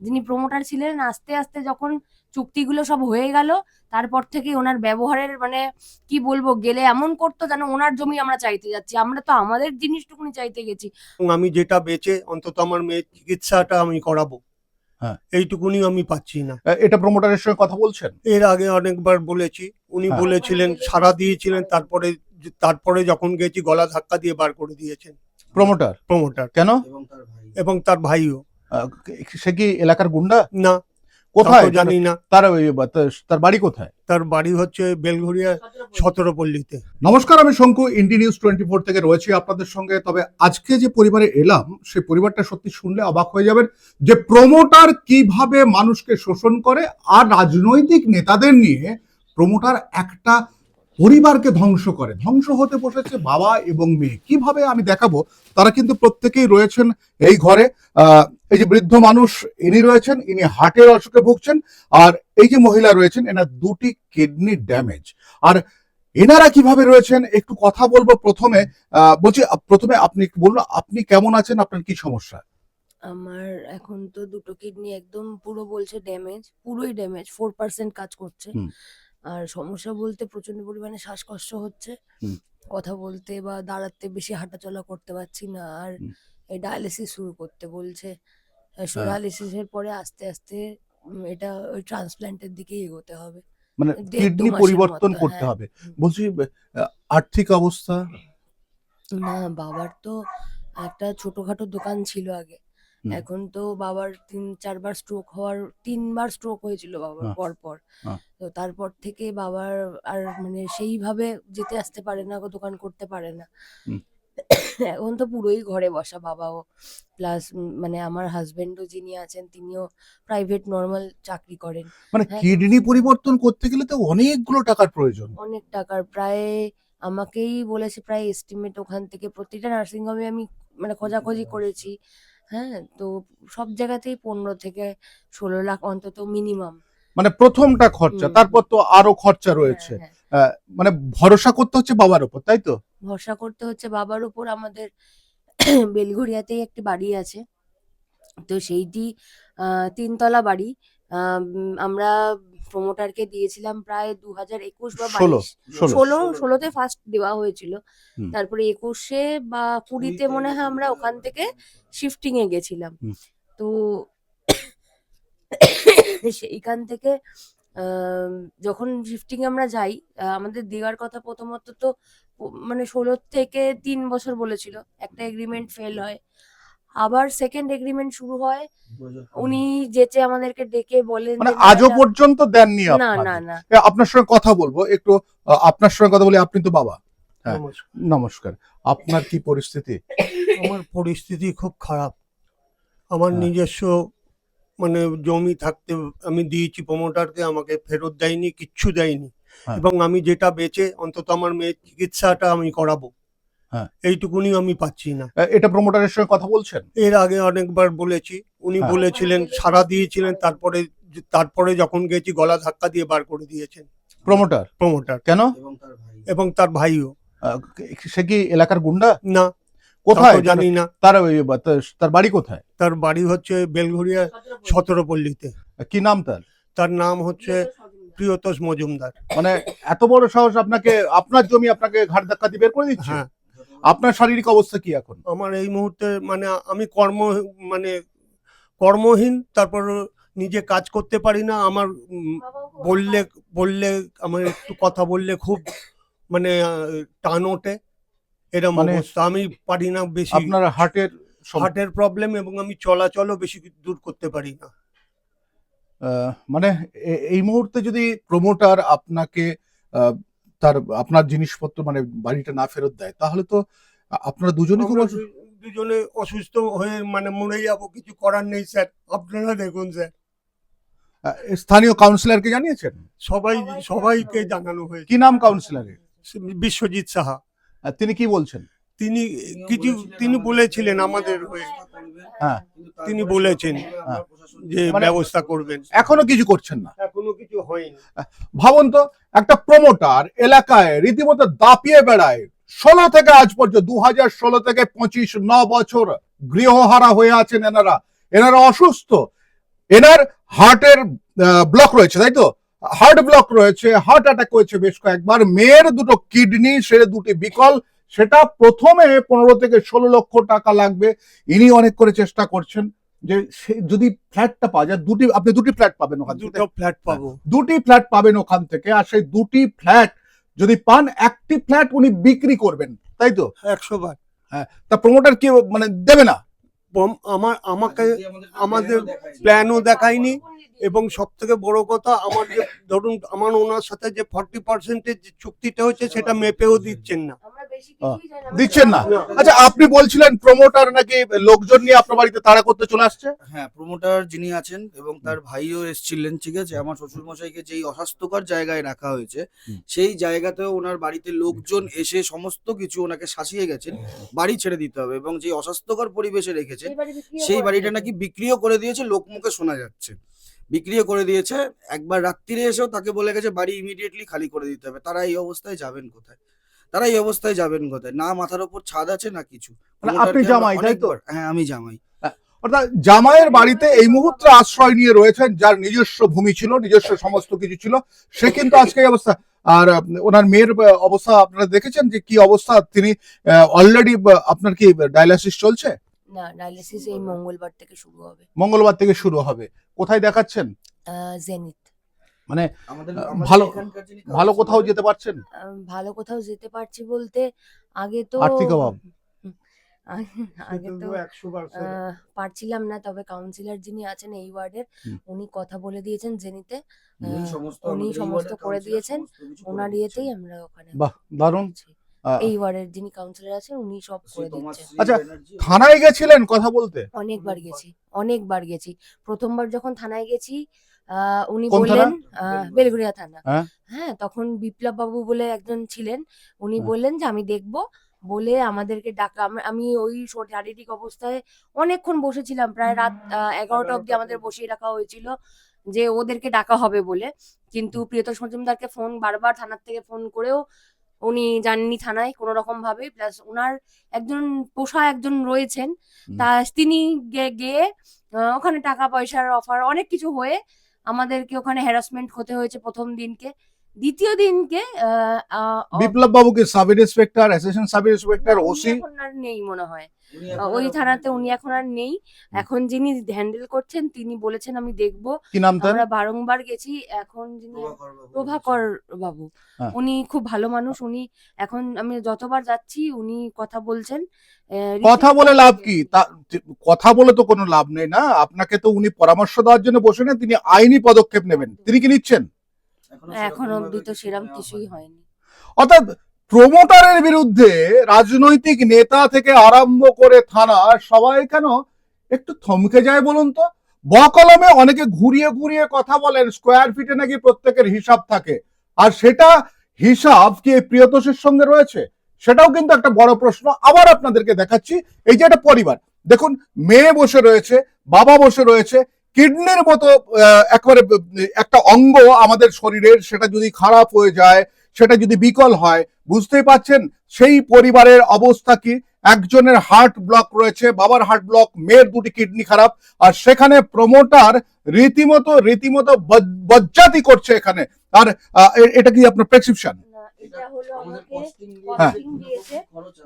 যিনি প্রমোটার ছিলেন আস্তে আস্তে যখন চুক্তিগুলো সব হয়ে গেল তারপর থেকে ওনার ব্যবহারের মানে কি বলব গেলে এমন করতো যেন ওনার জমি আমরা চাইতে যাচ্ছি। আমরা তো আমাদের জিনিসটুকুনি চাইতে গেছি। আমি যেটা বেঁচে অন্তত আমার মেয়ের চিকিৎসাটা আমি করাবো। হ্যাঁ। এইটুকুনি আমি পাচ্ছি না। এটা প্রমোটারের সঙ্গে কথা বলছেন? এর আগে অনেকবার বলেছি। উনি হ্যাঁ। বলেছিলেন সারা দিয়েছিলেন তারপরে তারপরে যখন গেছি গলা ধাক্কা দিয়ে বার করে দিয়েছেন। প্রমোটার প্রমোটার কেন? এবং তার ভাইও। সে কি এলাকার গুন্ডা? না কোথায়? জানি না। তার তার- বাড়ি কোথায়? তার বাড়ি হচ্ছে বেলঘরিয়া সতেরোপল্লীতে। নমস্কার আমি শঙ্কু ইন্ডি নিউজ টোয়েন্টি ফোর থেকে রয়েছি আপনাদের সঙ্গে। তবে আজকে যে পরিবারে এলাম সেই পরিবারটা সত্যি শুনলে অবাক হয়ে যাবেন যে প্রমোটার কীভাবে মানুষকে শোষণ করে আর রাজনৈতিক নেতাদের নিয়ে প্রমোটার একটা পরিবারকে ধ্বংস করে। ধ্বংস হতে বসেছে বাবা এবং মেয়ে। কীভাবে আমি দেখাবো? তারা কিন্তু প্রত্যেকেই রয়েছেন এই ঘরে। এই যে বৃদ্ধ মানুষ ইনি রয়েছেন ইনি হার্টের অসুখে ভুগছেন আর এই যে মহিলা রয়েছেন এনার দুটি কিডনি ড্যামেজ। আর এনারা কীভাবে রয়েছেন একটু কথা বলব প্রথমে। আহ, বলছি প্রথমে আপনি একটু বলুন আপনি কেমন আছেন? আপনার কি সমস্যা? আমার এখন তো দুটো কিডনি একদম পুরো বলছে ড্যামেজ পুরোই ড্যামেজ ফোর পার্সেন্ট কাজ করছে। আর সমস্যা বলতে প্রচণ্ড পরিমাণে শ্বাসকষ্ট হচ্ছে। কথা বলতে বা দাঁড়াতে বেশি হাঁটাচলা করতে পারছি না আর ডায়ালিসিস শুরু করতে বলছে হ্যাঁ। ডায়ালিসিসের পরে আস্তে আস্তে এটা ওই ট্রান্সপ্ল্যান্টের দিকেই এগোতে হবে মানে কিডনি পরিবর্তন করতে হ্যাঁ। হবে বলছি আর্থিক অবস্থা না বাবার তো একটা ছোটখাটো দোকান ছিল আগে। এখন তো বাবার তিন চারবার স্ট্রোক হওয়ার তিনবার স্ট্রোক হয়েছিল বাবার হ্যাঁ। পর পর হ্যাঁ। তো তারপর থেকে বাবার আর মানে সেইভাবে যেতে আসতে পারে না দোকান করতে পারে না। এখন তো পুরোই ঘরে বসা বাবাও। প্লাস মানে আমার হাজবেন্ডও যিনি আছেন তিনিও প্রাইভেট নর্মাল চাকরি করেন। মানে হ্যাঁ। কিডনি পরিবর্তন করতে গেলে তো অনেকগুলো টাকার প্রয়োজন। অনেক টাকার। প্রায় আমাকেই বলেছে প্রায় এস্টিমেট ওখান থেকে প্রতিটা নার্সিং হোমে আমি মানে খোঁজাখুঁজি করেছি। হ্যাঁ তো সব জায়গাতেই পনেরো থেকে ষোলো লাখ অন্তত মিনিমাম মানে প্রথমটা খরচা তারপর তো আরও খরচা রয়েছে। হ্যাঁ, মানে ভরসা করতে হচ্ছে বাবার উপর তাই তো? ভরসা করতে হচ্ছে বাবার উপর। আমাদের বেলঘরিয়াতেই একটি বাড়ি আছে। তো সেইটি আহ, তিনতলা বাড়ি। আমরা প্রমোটারকে দিয়েছিলাম প্রায় দু হাজার একুশ বা বাইশ। ষোলো। ষোলো ষোলোতে ফার্স্ট দেওয়া হয়েছিল। তারপরে একুশে বা কুড়িতে মনে হয় আমরা ওখান থেকে শিফটিং এ গেছিলাম তো সেইখান থেকে যখন শিফটিং আমরা যাই আহ, আমাদের দেওয়ার কথা প্রথমত তো মানে ষোলো থেকে তিন বছর বলেছিল। একটা এগ্রিমেন্ট ফেল হয়। আবার সেকেন্ড এগ্রিমেন্ট শুরু হয় উনি যেচে আমাদেরকে ডেকে বলেন মানে আজও পর্যন্ত দেননি না না না আপনার সঙ্গে কথা বলব একটু আপনার সঙ্গে কথা বলি আপনি তো বাবা হ্যাঁ। নমস্কার। নমস্কার আপনার কি পরিস্থিতি আমার পরিস্থিতি খুব খারাপ আমার হ্যাঁ। নিজস্ব মানে জমি থাকতে আমি দিয়েছি প্রমোটারকে আমাকে ফেরত দেয়নি কিচ্ছু দেয়নি হ্যাঁ। এবং আমি যেটা বেচে অন্তত আমার মেয়ের চিকিৎসাটা আমি করাবো হ্যাঁ। এইটুকুনি আমি পাচ্ছি না। এটা প্রমোটারের সঙ্গে কথা বলছেন? এর আগে অনেকবার বলেছি উনি হ্যাঁ। বলেছিলেন সারা দিয়েছিলেন তারপরে তারপরে যখন গেছি গলা ধাক্কা দিয়ে বার করে দিয়েছেন। প্রমোটার প্রমোটার কেন? এবং তার ভাইও। আহ, সে কি এলাকার গুন্ডা? না কোথায়? জানি না। তার ওই তার- তার বাড়ি কোথায়? তার বাড়ি হচ্ছে বেলঘরিয়া সতেরোপল্লীতে। কি নাম তার? তার নাম হচ্ছে প্রিয়তোষ মজুমদার। মানে এত বড় সাহস আপনাকে আপনার জমি আপনাকে ঘাট ধাক্কা দিয়ে বের করে দিচ্ছে? হ্যাঁ। আপনার শারীরিক অবস্থা কি এখন? আমার এই মুহূর্তে মানে আমি কর্ম মানে কর্মহীন তারপর নিজে কাজ করতে পারি না আমার বললে বললে আমার একটু কথা বললে খুব মানে টান ওঠে। এরকম মানে অবস্থা। আমি পারি না বেশি। আপনার হার্টের হার্টের প্রবলেম এবং আমি চলাচলও বেশি দূর করতে পারি না। মানে এই মুহূর্তে যদি প্রমোটার আপনাকে তার আপনার জিনিসপত্র মানে বাড়িটা না ফেরত দেয় তাহলে তো আপনারা দুজনে খুব দুজনে অসুস্থ হয়ে মানে মরে যাব কিছু করার নেই স্যার। আপনারা দেখুন স্যার। স্থানীয় কাউন্সিলরকে জানিয়েছেন? সবাই সবাইকে জানানো হয়েছে। কি নাম কাউন্সিলরের? বিশ্বজিৎ সাহা। তিনি কি বলছেন? তিনি কিছু তিনি বলেছিলেন আমাদের হয়ে। হ্যাঁ। তিনি বলেছেন। যে মানে- ব্যবস্থা করবেন। এখনও কিছু করছেন না। এখনও কিছু হয়নি। ভাবুন তো একটা প্রমোটার এলাকায় রীতিমতো দাপিয়ে বেড়ায়। ষোলো থেকে আজ পর্যন্ত দু হাজার ষোলো থেকে পঁচিশ ন বছর গৃহহারা হয়ে আছেন এনারা। এনারা অসুস্থ। এনার হার্টের ব্লক রয়েছে তাই তো? হার্ট ব্লক রয়েছে হার্ট অ্যাটাক হয়েছে বেশ কয়েকবার। মেয়ের দুটো কিডনি সে দুটি বিকল। সেটা প্রথমে পনেরো থেকে ষোলো লক্ষ টাকা লাগবে। ইনি অনেক করে চেষ্টা করছেন যে সে যদি ফ্ল্যাটটা পাওয়া যায় দুটি আপনি দুটি ফ্ল্যাট পাবেন ওখান থেকে। ফ্ল্যাট পাবো। দুটি ফ্ল্যাট পাবেন ওখান থেকে আর সেই দুটি ফ্ল্যাট যদি পান একটি ফ্ল্যাট উনি বিক্রি করবেন তাই তো? একশো বার। হ্যাঁ তা প্রমোটার কি মানে দেবে না? আমার আমাকে আমাদের প্ল্যানও দেখায়নি এবং সব থেকে বড় কথা আমার যে ধরুন আমার ওনার সাথে যে ফর্টি পার্সেন্টের যে চুক্তিটা হচ্ছে সেটা মেপেও দিচ্ছেন না। আমরা বেশি কিছুই জানি না। আমরা দিচ্ছেন না। আচ্ছা আপনি বলছিলেন প্রমোটার নাকি লোকজন নিয়ে আপনার বাড়িতে তাড়া করতে চলে আসছে? হ্যাঁ প্রমোটার যিনি আছেন এবং তার ভাইও এসেছিলেন ঠিক আছে? আমার শ্বশুর মশাইকে যেই অস্বাস্থ্যকর জায়গায় রাখা হয়েছে সেই জায়গাতেও ওনার বাড়িতে লোকজন এসে সমস্ত কিছু ওনাকে শাসিয়ে গেছেন বাড়ি ছেড়ে দিতে হবে এবং যে অস্বাস্থ্যকর পরিবেশে রেখেছেন সেই বাড়িটা নাকি বিক্রিও করে দিয়েছে লোকমুখে শোনা যাচ্ছে। বিক্রিও করে দিয়েছে একবার রাত্রিরে এসেও তাকে বলে গেছে বাড়ি ইমিডিয়েটলি খালি করে দিতে হবে। তারা এই অবস্থায় যাবেন কোথায়? তারা এই অবস্থায় যাবেন কোথায়? না মাথার ওপর ছাদ আছে না কিছু? মানে আপনি জামাই, তাই তো? হ্যাঁ আমি জামাই। অর্থাৎ জামাইয়ের বাড়িতে এই মুহূর্তে আশ্রয় নিয়ে রয়েছেন যার নিজস্ব ভূমি ছিল নিজস্ব সমস্ত কিছু ছিল সে কিন্তু আজকে এই অবস্থা। আর ওনার মেয়ের অবস্থা আপনারা দেখেছেন যে কি অবস্থা? তিনি অলরেডি আপনার কি ডায়ালিসিস চলছে? না ডায়ালিসিস এই মঙ্গলবার থেকে শুরু হবে। মঙ্গলবার থেকে শুরু হবে। কোথায় দেখাচ্ছেন? জেনিত মানে আহ, ভালো- ভালো কোথাও যেতে পারছেন? ভালো কোথাও যেতে পারছি বলতে আগে তো আর্থিক অভাব। আগে- তো পারছিলাম না তবে কাউন্সিলর যিনি আছেন এই ওয়ার্ডের উনি কথা বলে দিয়েছেন জেনিতে। উনি আহ, সমস্ত উনি সমস্ত করে দিয়েছেন ওনার ইয়েতেই আমরা ওখানে বাহ দারুণ। এই ওয়ার্ডের যিনি কাউন্সিলর আছেন উনি সব করে দিচ্ছেন আচ্ছা, থানায় গেছিলেন কথা বলতে অনেকবার গেছি অনেকবার গেছি প্রথমবার যখন থানায় গেছি আহ, উনি বললেন থানা? আহ, বেলঘরিয়া। বেলঘরিয়া থানা হ্যাঁ। হ্যাঁ তখন বিপ্লব বাবু বলে একজন ছিলেন উনি হ্যাঁ। বললেন যে আমি দেখব বলে আমাদেরকে ডাকা আমি ওই শারীরিক অবস্থায় অনেকক্ষণ বসেছিলাম প্রায় রাত এগারোটা অব্দি আমাদের বসিয়ে রাখা হয়েছিল যে ওদেরকে ডাকা হবে বলে কিন্তু প্রিয়তোষ মজুমদারকে ফোন বারবার থানার থেকে ফোন করেও উনি যাননি থানায় কোনো রকম ভাবে প্লাস ওনার একজন পোষা একজন রয়েছেন তা তিনি গিয়ে ওখানে টাকা পয়সার অফার অনেক কিছু হয়ে আমাদেরকে ওখানে হ্যারাসমেন্ট হতে হয়েছে প্রথম দিনকে। দ্বিতীয় দিনকে আহ, আহ, বিপ্লব বাবুকে sub inspector assistant sub inspector OC. আর নেই মনে হয়। ওই থানাতে উনি এখন আর নেই। এখন যিনি হ্যান্ডেল করছেন তিনি বলেছেন আমি দেখব। কি নাম তার? আমরা বারংবার গেছি। এখন যিনি প্রভাকর বাবু হ্যাঁ। উনি খুব ভালো মানুষ। উনি এখন আমি যতবার যাচ্ছি উনি কথা বলছেন। আহ, কথা বলে লাভ কি? তা কথা বলে তো কোনো লাভ নেই না। আপনাকে তো উনি পরামর্শ দেওয়ার জন্য বসে না তিনি আইনি পদক্ষেপ নেবেন। তিনি কি নিচ্ছেন? এখনও অব্দি তো সেরকম কিছুই হয়নি। হয়নি। অর্থাৎ প্রমোটারের বিরুদ্ধে রাজনৈতিক নেতা থেকে আরম্ভ করে থানা সবাই কেন একটু থমকে যায় বলুন তো? বকলমে অনেকে ঘুরিয়ে ঘুরিয়ে কথা বলেন স্কোয়ার ফিটে নাকি প্রত্যেকের হিসাব থাকে। আর সেটা হিসাব কি প্রিয়তোষের সঙ্গে রয়েছে? সেটাও কিন্তু একটা বড় প্রশ্ন। আবার আপনাদেরকে দেখাচ্ছি এই যে একটা পরিবার। দেখুন মেয়ে বসে রয়েছে বাবা বসে রয়েছে কিডনির মতো একবারে, একটা অঙ্গ আমাদের শরীরের, সেটা যদি খারাপ হয়ে যায়, সেটা যদি বিকল হয়, বুঝতেই পাচ্ছেন সেই পরিবারের অবস্থা কি? একজনের হার্ট ব্লক রয়েছে, বাবার হার্ট ব্লক মেয়ের দুটি কিডনি খারাপ, আর সেখানে প্রমোটার রীতিমতো রীতিমতো বজ- বজ্জাতি করছে এখানে। আর এটা কি আপনার প্রেসক্রিপশন এটা হলো আমাকে costing হ্যাঁ। দিয়েছে।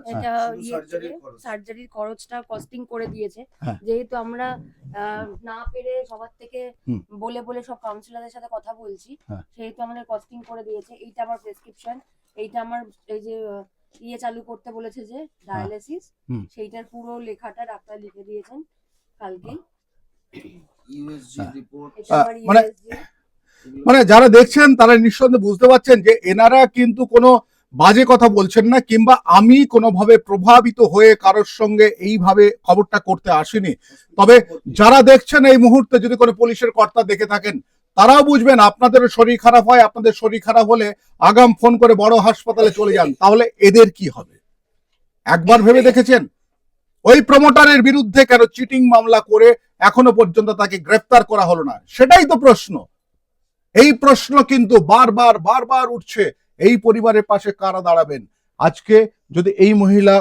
এটা ইয়ে। সার্জারির খরচটা কস্টিং করে দিয়েছে। হ্যাঁ। যেহেতু আমরা আহ, না পেরে সবার থেকে বলে বলে সব কাউন্সিলরদের সাথে কথা বলছি হ্যাঁ। সেহেতু আমাদের কস্টিং করে দিয়েছে। এইটা আমার প্রেসক্রিপশন এইটা আমার এই যে ইয়ে চালু করতে বলেছে যে ডায়ালিসিস। সেইটার পুরো লেখাটা ডাক্তার লিখে দিয়েছেন report, এটা আমার মানে- এগুলো- মানে যারা দেখছেন, তারা নিঃসন্দেহে বুঝতে পারছেন যে এনারা কিন্তু কোনো বাজে কথা বলছেন না, কিংবা আমি কোনোভাবে প্রভাবিত হয়ে কারোর সঙ্গে এইভাবে খবরটা করতে আসিনি। তবে যারা দেখছেন এই মুহূর্তে যদি কোনো পুলিশের কর্তা দেখে থাকেন, তারাও বুঝবেন আপনাদের শরীর খারাপ হয়, আপনাদের শরীর খারাপ হলে আগাম ফোন করে বড় হাসপাতালে চলে যান, তাহলে এদের কি হবে? একবার ভেবে দেখেছেন? ওই প্রমোটারের বিরুদ্ধে কেন চিটিং মামলা করে এখনও পর্যন্ত তাকে গ্রেফতার করা হলো না? সেটাই তো প্রশ্ন। এই প্রশ্ন কিন্তু বারবার বারবার উঠছে। এই পরিবারের পাশে কারা দাঁড়াবেন? আজকে যদি এই মহিলা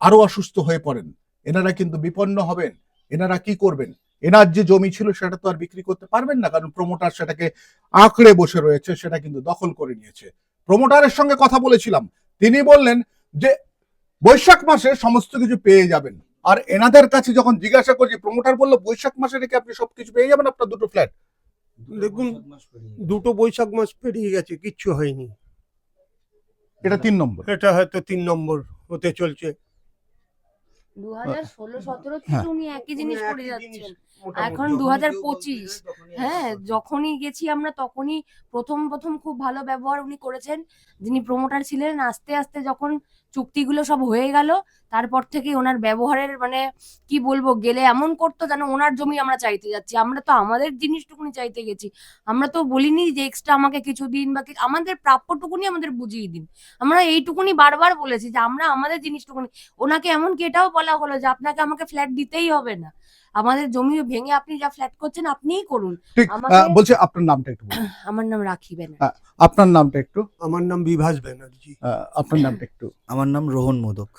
আরও অসুস্থ হয়ে পড়েন, এনারা কিন্তু বিপন্ন হবেন। এনারা কি করবেন? এনার যে জমি ছিল সেটা তো আর বিক্রি করতে পারবেন না, কারণ প্রমোটার সেটাকে আঁকড়ে বসে রয়েছে, সেটা কিন্তু দখল করে নিয়েছে। প্রমোটারের সঙ্গে কথা বলেছিলাম। তিনি বললেন যে, বৈশাখ মাসে সমস্ত কিছু পেয়ে যাবেন। আর এনাদের কাছে যখন জিজ্ঞাসা করছি প্রমোটার বলল, বৈশাখ মাসে রেখে আপনি সবকিছু পেয়ে যাবেন, আপনার দুটো ফ্ল্যাট দেখুন দুটো বৈশাখ মাস পেরিয়ে গেছে কিচ্ছু হয়নি। এটা তিন নম্বর। এটা হয়তো তিন নম্বর হতে চলছে। দু হাজার ষোলো সতেরো হ্যাঁ। থেকে উনি একই জিনিস একই করে যাচ্ছেন। এখন দু হাজার পঁচিশ। হ্যাঁ যখনই গেছি আমরা তখনই প্রথম প্রথম খুব ভালো ব্যবহার উনি করেছেন। যিনি প্রমোটার ছিলেন আস্তে আস্তে যখন চুক্তিগুলো সব হয়ে গেল। তারপর থেকে ওনার ব্যবহারের মানে কি বলব, গেলে এমন করতো যেন ওনার জমি আমরা চাইতে যাচ্ছি। আমরা তো আমাদের জিনিসটুকুনি চাইতে গেছি। আমরা তো বলিনি যে এক্সট্রা আমাকে কিছু দিন বা আমাদের প্রাপ্যটুকুনি আমাদের বুঝিয়ে দিন। আমরা এইটুকুনি বারবার বলেছি যে আমরা আমাদের জিনিসটুকুনি ওনাকে এমন কি এটাও বলা হলো যে আপনাকে আমাকে ফ্ল্যাট দিতেই হবে না। আমাদের জমি ভেঙে আপনি যা ফ্ল্যাট করছেন আপনিই করুন। ঠিক বলছি আপনার নামটা একটু আমার নাম রাখিবেন আপনার নামটা একটু? আমার নাম বিভাস ব্যানার্জি। আপনার নামটা একটু? আমার নাম রোহন মোদক।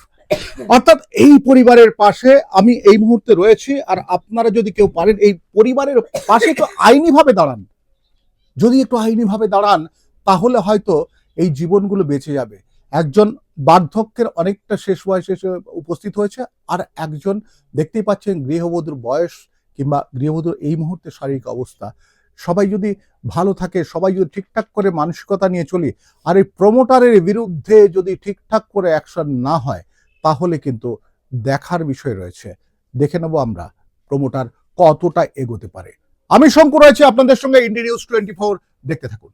অর্থাৎ এই পরিবারের পাশে আমি এই মুহূর্তে রয়েছি আর আপনারা যদি কেউ পারেন এই পরিবারের পাশে একটু আইনি ভাবে দাঁড়ান। যদি একটু আইনি ভাবে দাঁড়ান তাহলে হয়তো এই জীবনগুলো বেঁচে যাবে। একজন বার্ধক্যের অনেকটা শেষ বয়সে এসে উপস্থিত হয়েছে, আর একজন দেখতেই পাচ্ছেন গৃহবধূর বয়স কিংবা গৃহবধূর এই মুহূর্তে শারীরিক অবস্থা। সবাই যদি ভালো থাকে, সবাই যদি ঠিকঠাক করে মানসিকতা নিয়ে চলি, আর এই প্রমোটারের বিরুদ্ধে যদি ঠিকঠাক করে অ্যাকশন না হয়, তাহলে কিন্তু দেখার বিষয় রয়েছে। দেখে নেব আমরা প্রমোটার কতটা এগোতে পারে। আমি শঙ্কর রয়েছে, আপনাদের সঙ্গে ইন্ডিয়া নিউজ টোয়েন্টি ফোর দেখতে থাকুন।